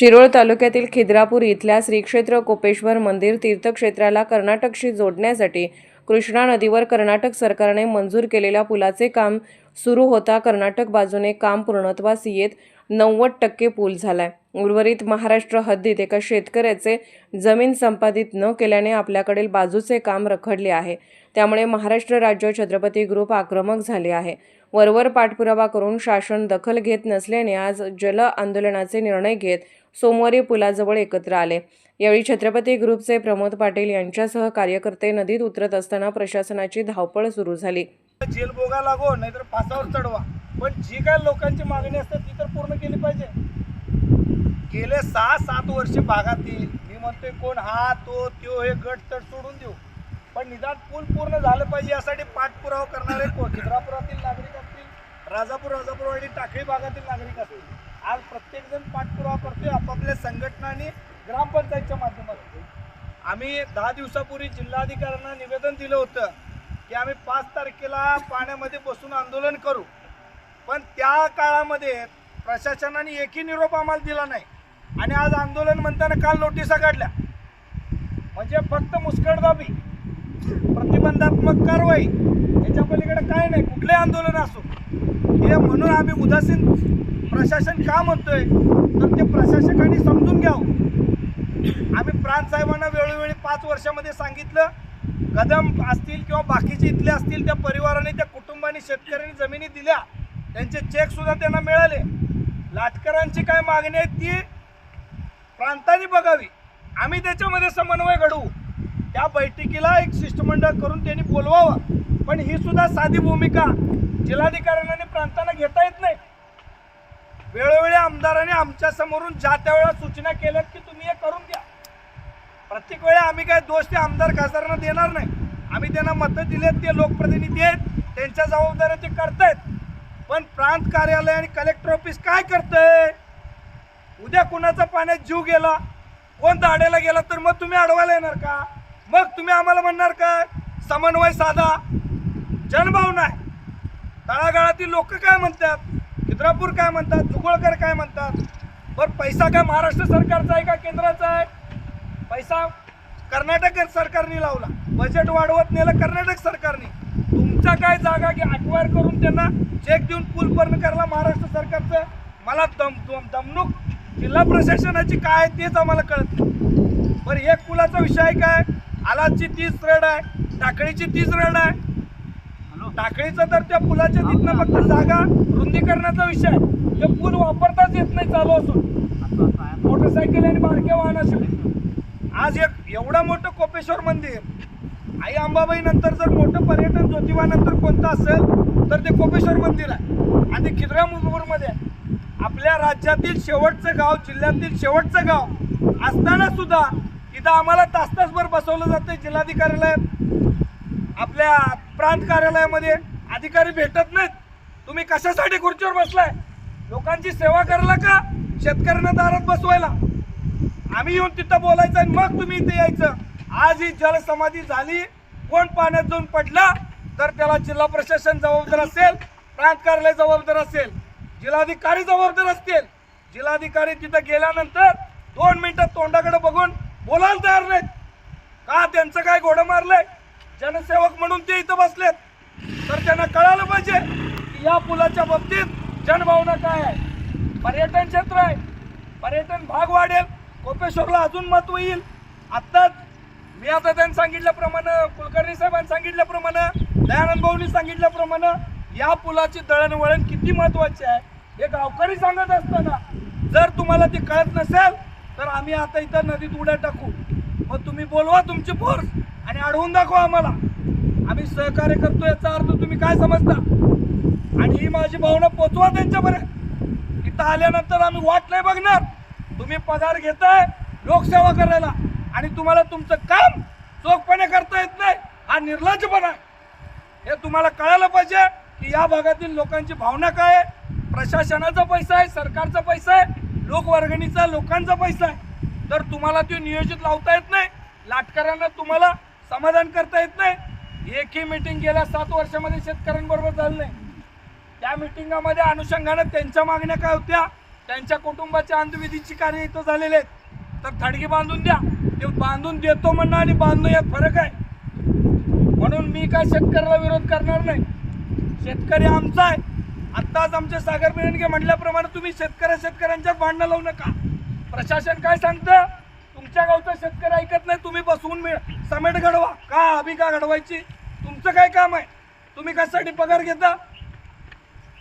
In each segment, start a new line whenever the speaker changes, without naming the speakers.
शिरोळ तालुक्यातील खिद्रापूर इथल्या श्रीक्षेत्र कोपेश्वर मंदिर तीर्थक्षेत्राला कर्नाटकशी जोडण्यासाठी कृष्णा नदीवर कर्नाटक सरकारने मंजूर केलेल्या पुलाचे काम सुरू होता कर्नाटक बाजूने काम पूर्णत्वास येत नव्वद टक्के पूल झालाय. उर्वरित महाराष्ट्र हद्दीत एका शेतकऱ्याचे जमीन संपादित न केल्याने आपल्याकडील बाजूचे काम रखडले आहे. त्यामुळे महाराष्ट्र राज्य छत्रपती ग्रुप आक्रमक झाले आहे. वरवर पाठपुरावा करून शासन दखल घेत नसल्याने आज जल आंदोलनाचे निर्णय घेत सोमवारी पुलाजवळ एकत्र आले. यावेळी छत्रपती ग्रुपचे प्रमोद पाटील यांच्यासह कार्यकर्ते नदीत उतरत असताना प्रशासनाची धावपळ सुरू झाली.
जेल बोगा लागो नाहीतर फासावर चढवा. पण जी काय लोकांची मागणी असते ती तर पूर्ण केली पाहिजे. गेले सहा सात वर्ष भागातील मी म्हणतोय कोण हा तो त्यो हे गट तर सोडून देऊ. पण निदान पूल पूर्ण झालं पाहिजे यासाठी पाठपुरावा करणारे कोण? खिद्रापुरातील नागरिक असतील राजापूर राजापूरवाडी टाकळी भागातील नागरिक असतील. आज प्रत्येक जण पाठपुरावा करतोय आपापल्या संघटनाने ग्रामपंचायतच्या माध्यमातून. आम्ही दहा दिवसापूर्वी जिल्हाधिकाऱ्यांना निवेदन दिलं होतं की आम्ही पाच तारखेला पाण्यामध्ये बसून आंदोलन करू. पण त्या काळामध्ये प्रशासनाने एकही निरोप आम्हाला दिला नाही. आणि आज आंदोलन म्हणताना काल नोटिसा काढल्या. म्हणजे फक्त मुस्कटदाबी प्रतिबंधात्मक कारवाई याच्या पलीकडे काय नाही कुठले आंदोलन असो. हे म्हणून आम्ही उदासीन प्रशासन का म्हणतोय? तर ते प्रशासकांनी समजून घ्यावं. आम्ही प्रांत साहेबांना वेळोवेळी पाच वर्षामध्ये सांगितलं कदम असतील किंवा बाकीचे इथले असतील त्या परिवाराने त्या कुटुंबाने शेतकऱ्यांनी जमिनी दिल्या. त्यांचे चेकसुद्धा त्यांना मिळाले. लाटकरांची काय मागणी आहे ती प्रांताने बघावी. आम्ही त्याच्यामध्ये समन्वय घडवू. त्या बैठकीला एक शिष्टमंडळ करून त्यांनी बोलवावं. पण ही सुद्धा साधी भूमिका जिल्हाधिकाऱ्यांना आणि प्रांतांना घेता येत नाही. वेळोवेळी आमदारांनी आमच्या समोरून ज्या त्यावेळेला सूचना केल्यात की तुम्ही हे करून घ्या. प्रत्येक वेळी आम्ही काय दोष ते आमदार खासदारांना देणार नाही. आम्ही त्यांना मतं दिलेत ते लोकप्रतिनिधी आहेत त्यांच्या जबाबदाऱ्या ते करतायत. पण प्रांत कार्यालय आणि कलेक्टर ऑफिस काय करतंय? उद्या कुणाचा पाण्यात जीव गेला? कोण दाड्याला गेला? तर मग तुम्ही अडवायला येणार का? मग तुम्ही आम्हाला म्हणणार काय समन्वय साधा. जनभावना आहे. तळागाळातील लोक काय म्हणतात? खिद्रापूर काय म्हणतात जुगळकर काय म्हणतात? बरं पैसा काय महाराष्ट्र सरकारचा आहे का केंद्राचा आहे? पैसा कर्नाटक सरकारने लावला. बजेट वाढवत नेलं कर्नाटक सरकारने. तुमचा काय जागा की अक्वायर करून त्यांना चेक देऊन पूल पूर्ण करायला महाराष्ट्र सरकारचं मला दम दम दमणूक जिल्हा प्रशासनाची काय तेच आम्हाला कळत नाही. बरं एक पुलाचा विषय काय? आलाची तीस रेड आहे टाकळीची तीस रेड आहे. टाकळीचं तर त्या पुलाच्या तिथनं फक्त जागा रुंदीकरणाचा विषय आहे. ते पूल वापरताच येत नाही चालू असून. मोटरसायकल आणि बारक्या वाहनाशिवाय आज एक एवढं मोठं कोपेश्वर मंदिर. आई अंबाबाई नंतर जर मोठं पर्यटन ज्योतिबा नंतर कोणतं असेल तर ते कोपेश्वर मंदिर आहे. आणि ते खिद्रापूरमध्ये आहे. आपल्या राज्यातील शेवटचं गाव जिल्ह्यातील शेवटचं गाव असताना सुद्धा इथं आम्हाला तास तासभर बसवलं जातं जिल्हाधिकाऱ्यालयात आपल्या प्रांत कार्यालयामध्ये अधिकारी भेटत नाहीत. तुम्ही कशासाठी खुर्चीवर बसलाय? लोकांची सेवा करायला का शेतकऱ्यांना दारात बसवायला? आम्ही येऊन तिथं बोलायचं आणि मग तुम्ही इथे यायचं. आज ही जलसमाधी झाली. कोण पाण्यात जाऊन पडला? तर त्याला जिल्हा प्रशासन जबाबदार असेल प्रांत कार्यालय जबाबदार असेल जिल्हाधिकारी जबाबदार असतील जिल्हाधिकारी तिथं गेल्यानंतर दोन मिनिटं तोंडाकडे बघून बोलायला तयार नाहीत. का त्यांचं काय घोडं मारलंय? जनसेवक म्हणून ते इथं बसलेत. तर त्यांना कळालं पाहिजे की या पुलाच्या बाबतीत जनभावना काय आहे? पर्यटन क्षेत्र आहे. पर्यटन भाग वाढेल. कोपेश्वरला अजून महत्त्व येईल. आत्ताच मी आता त्यांनी सांगितल्याप्रमाणे कुलकर्णी साहेबांनी सांगितल्याप्रमाणे दयानंद भाऊनी सांगितल्याप्रमाणे या पुलाची दळणवळण किती महत्वाची आहे हे गावकरी सांगत असताना जर तुम्हाला ती कळत नसेल तर आम्ही आता इथं नदीत उड्या टाकू. मग तुम्ही बोलवा तुमची फोर्स. आणि अडवून दाखवा आम्हाला. आम्ही सहकार्य करतो याचा अर्थ तुम्ही काय समजता? आणि ही माझी भावना पोचवा त्यांच्यापर्यंत. इथं आल्यानंतर आम्ही वाट नाही बघणार. तुम्ही पगार घेताय लोकसेवा करायला. आणि तुम्हाला तुमचं काम चोखपणे करता येत नाही. हा निर्लज्जपणा आहे. हे तुम्हाला कळायला पाहिजे की या भागातील लोकांची भावना काय आहे? प्रशासनाचा पैसा आहे सरकारचा पैसा आहे लोकवर्गणीचा लोकांचा पैसा आहे. तर तुम्हाला ते नियोजित लावता येत नाही लाटकऱ्यांना तुम्हाला समाधान करता येत नाही. एकही मिटिंग गेल्या सात वर्षामध्ये शेतकऱ्यांबरोबर झालं नाही. त्या मिटिंगामध्ये अनुषंगानं त्यांच्या मागण्या काय होत्या? त्यांच्या कुटुंबाच्या अंधविधीची कार्य इथं झालेले आहेत. तर थडगी बांधून द्या. ते बांधून देतो म्हणणं आणि बांधणं यात फरक आहे. म्हणून मी काय शेतकऱ्याला विरोध करणार नाही. शेतकरी आमचा आहे. आत्ताच आमचे सागर बिरंगे म्हटल्याप्रमाणे तुम्ही शेतकऱ्या शेतकऱ्यांच्यात भांडणं लावू नका. प्रशासन काय सांगतं? तुमच्या गावचा शेतकरी ऐकत नाही. तुम्ही बसवून घडवा? का अभि का घडवायची? तुमचं काय काम आहे? तुम्ही कशासाठी पगार घेता?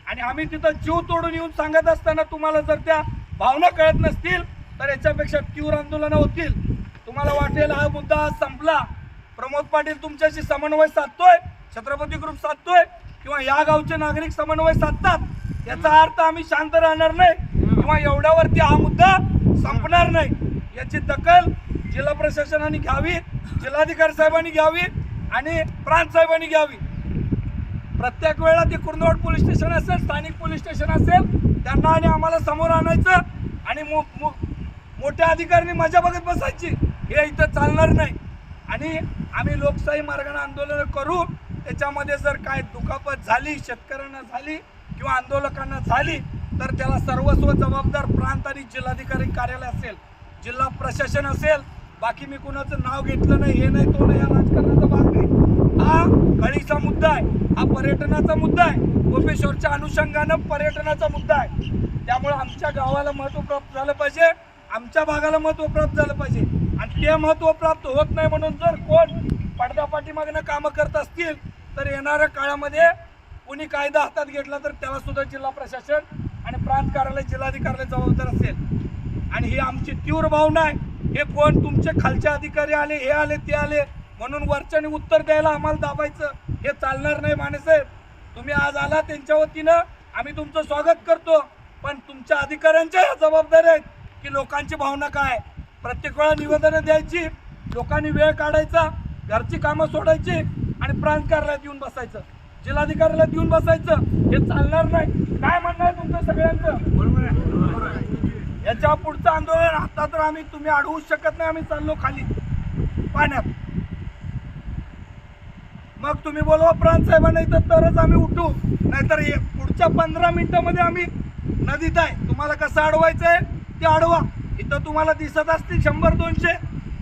आणि आम्ही तिथं जीव तोडून येऊन सांगत असताना तुम्हाला जर त्या भावना कळत नसतील तर याच्यापेक्षा तीव्र आंदोलनं होतील. तुम्हाला वाटेल हा मुद्दा संपला. प्रमोद पाटील तुमच्याशी समन्वय साधतोय छत्रपती ग्रुप साधतोय किंवा या गावचे नागरिक समन्वय साधतात याचा अर्थ आम्ही शांत राहणार नाही किंवा एवढ्यावरती हा मुद्दा संपणार नाही. याची दखल जिल्हा प्रशासनाने घ्यावी जिल्हाधिकारी साहेबांनी घ्यावी आणि प्रांत साहेबांनी घ्यावी. प्रत्येक वेळा ते कुर्नवाड पोलीस स्टेशन असेल स्थानिक पोलीस स्टेशन असेल त्यांना आणि आम्हाला समोर आणायचं आणि मो मो मोठ्या अधिकाऱ्यांनी मजा बघत बसायची हे इथं चालणार नाही. आणि आम्ही लोकशाही मार्गाने आंदोलन करू त्याच्यामध्ये जर काय दुखापत झाली शेतकऱ्यांना झाली किंवा आंदोलकांना झाली तर त्याला सर्वस्व जबाबदार प्रांत आणि जिल्हाधिकारी कार्यालय असेल जिल्हा प्रशासन असेल बाकी मी कुणाचं नाव घेतलं नाही हे नाही तो नाही राजकारणाचा भाग नाही. हा कळीचा मुद्दा आहे. हा पर्यटनाचा मुद्दा आहे. गोपेश्वरच्या अनुषंगानं पर्यटनाचा मुद्दा आहे. त्यामुळे आमच्या गावाला महत्त्व प्राप्त झालं पाहिजे. आमच्या भागाला महत्त्व प्राप्त झालं पाहिजे. आणि ते महत्त्व प्राप्त होत नाही म्हणून जर कोण पडदापाठीमागनं कामं करत असतील तर येणाऱ्या काळामध्ये कोणी कायदा हातात घेतला तर त्याला सुद्धा जिल्हा प्रशासन आणि प्रांत कार्यालय जिल्हाधिकाऱ्याला जबाबदार असेल. आणि ही आमची तीव्र भावना आहे. हे कोण? तुमचे खालचे अधिकारी आले हे आले ते आले. म्हणून वरच्याने उत्तर द्यायला आम्हाला दाबायचं. हे चालणार नाही मानेसाहेब तुम्ही आज आला त्यांच्या वतीनं. आम्ही तुमचं स्वागत करतो. पण तुमच्या अधिकाऱ्यांच्या जबाबदाऱ्या आहेत की लोकांची भावना काय? आहे. प्रत्येक वेळा निवेदनं द्यायची. लोकांनी वेळ काढायचा. घरची कामं सोडायची. आणि प्रांत कार्यालयात येऊन बसायचं. जिल्हाधिकाऱ्याला येऊन बसायचं. हे चालणार नाही. काय म्हणणं आहे तुमचं सगळ्यांचं? याच्या पुढचं आंदोलन आता तर आम्ही तुम्ही अडवूच शकत नाही आम्ही चाललो खाली. पाण्यात. मग तुम्ही बोलवा प्रांत साहेबांना इथं तरच आम्ही उठू. नाहीतर पुढच्या पंधरा मिनिटामध्ये आम्ही नदीत आहे. तुम्हाला कसं अडवायचं आहे ते अडवा. इथं तुम्हाला दिसत असतील शंभर दोनशे.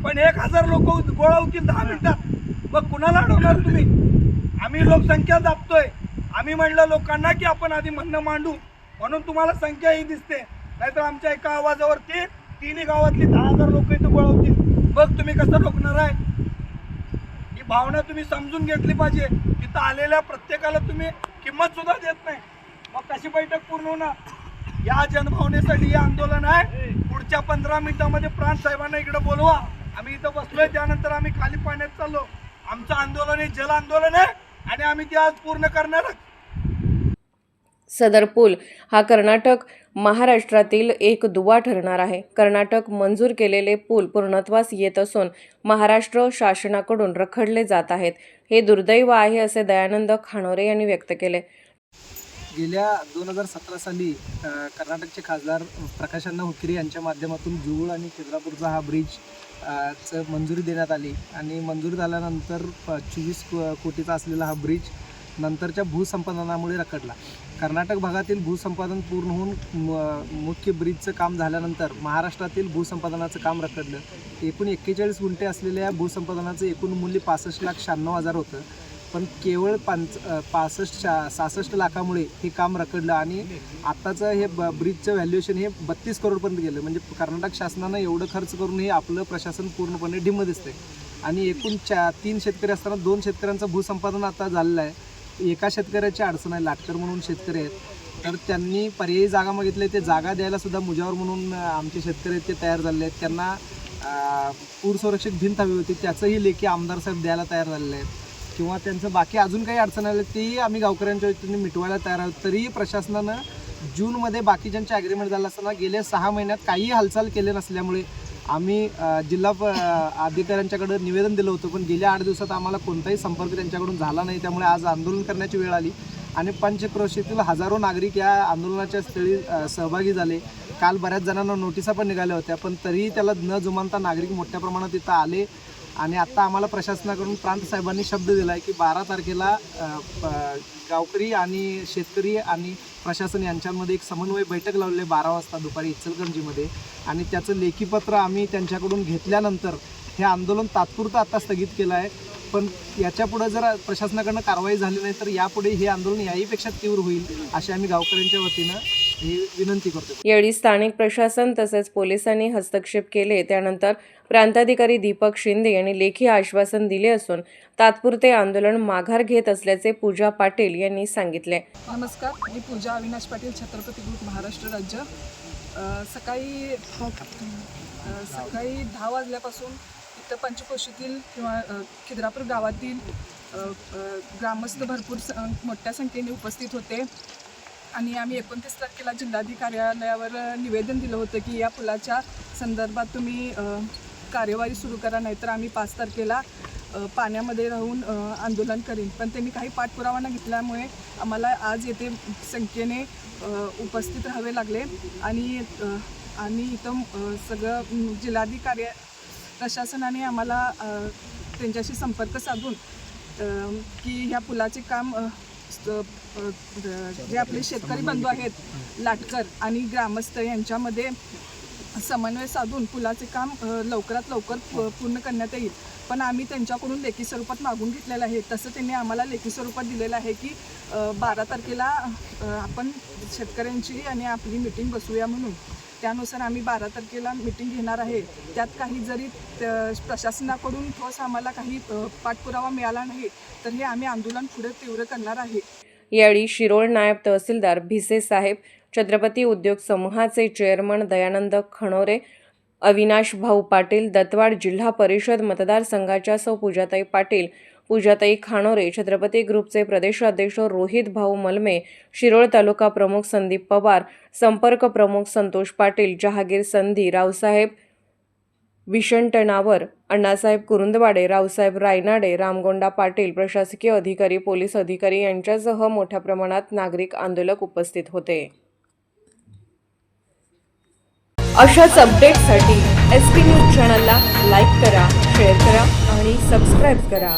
पण एक हजार लोक गोळा होतील दहा मिनिटात. मग कुणाला अडवणार तुम्ही? आम्ही लोकसंख्या दाबतोय आम्ही म्हणलं लोकांना की आपण आधी म्हणणं मांडू. म्हणून तुम्हाला संख्या ही दिसते. नाहीतर आमच्या एका आवाजावरती तिन्ही गावातली दहा हजार लोक इथं गोळा होतील तुम्ही कसं रोखणार आहे. ही भावना तुम्ही समजून घेतली पाहिजे. तिथं आलेल्या प्रत्येकाला तुम्ही किंमत सुद्धा देत नाही. मग कशी बैठक पूर्ण होणार. या जनभावनेसाठी हे आंदोलन आहे. पुढच्या पंधरा मिनिटामध्ये प्राण साहेबांना इकडे बोलवा. आम्ही इथं बसलोय. त्यानंतर आम्ही खाली पाण्यात चाललो. आमचं आंदोलन हे जल आंदोलन आहे. आणि आम्ही ते आज पूर्ण करणार आहोत.
सदर पूल हा कर्नाटक महाराष्ट्रातील एक दुवा ठरणार आहे. कर्नाटक मंजूर केलेले पूल पूर्णत्वास येत असून महाराष्ट्र शासनाकडून रखडले जात आहेत. हे दुर्दैव आहे असे दयानंद खानोरे यांनी व्यक्त केले.
गेल्या दोन हजार सतरा साली कर्नाटकचे खासदार प्रकाशांना हुकिरे यांच्या माध्यमातून जुहूळ आणि खिद्रापूरचा हा ब्रिज चं च मंजुरी देण्यात आली आणि मंजुरी झाल्यानंतर चोवीस कोटीचा असलेला हा ब्रिज नंतरच्या भूसंपादनामुळे रखडला. कर्नाटक भागातील भूसंपादन पूर्ण होऊन म- मुख्य ब्रिजचं काम झाल्यानंतर महाराष्ट्रातील भूसंपादनाचं काम रखडलं. एकूण एक्केचाळीस गुंठे असलेल्या भूसंपादनाचं एकूण मूल्य पासष्ट लाख शहाण्णव हजार होतं. पण केवळ पाच पासष्ट शा सहासष्ट लाखामुळे हे काम रखडलं आणि आत्ताचं हे ब ब्रिजचं व्हॅल्युएशन हे बत्तीस करोडपर्यंत गेलं. म्हणजे कर्नाटक शासनानं एवढं खर्च करून हे आपलं प्रशासन पूर्णपणे ढिम्म दिसतंय. आणि एकूण चा तीन शेतकरी असताना दोन शेतकऱ्यांचं भूसंपादन आता झालेलं आहे. एका शेतकऱ्याची अडचण आहे लाटकर म्हणून शेतकरी आहेत. तर त्यांनी पर्यायी जागा मागितली ते जागा द्यायला सुद्धा मुजावर म्हणून आमचे शेतकरी आहेत ते तयार झालेले आहेत. त्यांना पूर सुरक्षित भिंत हवी होती त्याचंही लेखी आमदार साहेब द्यायला तयार झालेले आहेत. किंवा त्यांचं बाकी अजून काही अडचण आल्या तेही आम्ही गावकऱ्यांच्या वतीने मिटवायला तयार आहोत. तरीही प्रशासनानं जूनमध्ये बाकीच्यांचे ॲग्रीमेंट झालं असताना गेल्या सहा महिन्यात काहीही हालचाल केले नसल्यामुळे आम्ही जिल्हा प अधिकाऱ्यांच्याकडे निवेदन दिलं होतं पण गेल्या आठ दिवसात आम्हाला कोणताही संपर्क त्यांच्याकडून झाला नाही. त्यामुळे आज आंदोलन करण्याची वेळ आली आणि पंचक्रोशीतील हजारो नागरिक या आंदोलनाच्या स्थळी सहभागी झाले. काल बऱ्याच जणांना नोटिसा पण निघाल्या होत्या पण तरीही त्याला न जुमानता नागरिक मोठ्या प्रमाणात तिथं आले आणि आत्ता आम्हाला प्रशासनाकडून प्रांत साहेबांनी शब्द दिला आहे की बारा तारखेला गावकरी आणि शेतकरी आणि प्रशासन यांच्यामध्ये एक समन्वय बैठक लावलेली आहे बारा वाजता दुपारी इचलकरंजीमध्ये. आणि त्याचं लेखीपत्र आम्ही त्यांच्याकडून घेतल्यानंतर हे आंदोलन तात्पुरतं आता स्थगित केलं आहे. पण याच्यापुढे जर प्रशासनाकडनं कारवाई झाली नाही तर यापुढे हे आंदोलन याहीपेक्षा तीव्र होईल अशी आम्ही गावकऱ्यांच्या वतीनं ही विनंती करतो.
यावेळी स्थानिक प्रशासन तसेच पोलिसांनी हस्तक्षेप केले. त्यानंतर प्रांताधिकारी दीपक शिंदे यांनी लेखी आश्वासन दिले असून तात्पुरते आंदोलन माघार घेत असल्याचे पूजा पाटील यांनी सांगितले.
नमस्कार. मी पूजा अविनाश पाटील छत्रपती ग्रुप महाराष्ट्र राज्य. सकाळी सकाळी दहा वाजल्यापासून इथं पंचकोशीतील किंवा खिद्रापूर गावातील ग्रामस्थ भरपूर स मोठ्या संख्येने उपस्थित होते. आणि आम्ही एकोणतीस तारखेला जिल्हाधिकारी कार्यालयावर निवेदन दिलं होतं की या पुलाच्या संदर्भात तुम्ही कार्यवाही सुरू करा नाहीतर आम्ही पाच तारखेला पाण्यामध्ये राहून आंदोलन करीन. पण त्यांनी काही पाठपुरावा न घेतल्यामुळे आम्हाला आज येथे संख्येने उपस्थित राहावे लागले. आणि आणि इथं सगळं अम, जिल्हाधिकारी प्रशासनाने आम्हाला त्यांच्याशी संपर्क साधून की ह्या पुलाचे काम जे आपले शेतकरी बंधू आहेत लाटकर आणि ग्रामस्थ यांच्यामध्ये समन्वय साधून पुलाचे काम लवकरात लवकर पूर्ण करण्यात येईल. पण आम्ही त्यांच्याकडून लेखी स्वरूपात मागून घेतलेलं आहे. तसं त्यांनी आम्हाला लेखी स्वरूपात दिलेलं आहे की बारा तारखेला आपण शेतकऱ्यांची आणि आपली मिटिंग बसूया म्हणून. त्यानुसार आम्ही बारा तारखेला मिटिंग घेणार आहे. त्यात काही जरी प्रशासनाकडून ठोस आम्हाला काही पाठपुरावा मिळाला नाही तर हे आम्ही आंदोलन पुढे तीव्र करणार आहे.
यावेळी शिरोळ नायब तहसीलदार भिसे साहेब छत्रपती उद्योग समूहाचे चेअरमन दयानंद खणोरे अविनाश भाऊ पाटील दत्तवाड जिल्हा परिषद मतदारसंघाच्या सौ पूजाताई पाटील पूजाताई खानोरे छत्रपती ग्रुपचे प्रदेशाध्यक्ष रोहित भाऊ मलमे शिरोळ तालुका प्रमुख संदीप पवार संपर्क प्रमुख संतोष पाटील जहागीर संधी रावसाहेब विशंटनावर अण्णासाहेब कुरुंदवाडे रावसाहेब रायनाडे रामगोंडा पाटील प्रशासकीय अधिकारी पोलीस अधिकारी यांच्यासह मोठ्या प्रमाणात नागरिक आंदोलक उपस्थित होते. अशाच अपडेटसाठी एस पी न्यूज चॅनलला लाईक करा शेअर करा आणि सबस्क्राईब करा.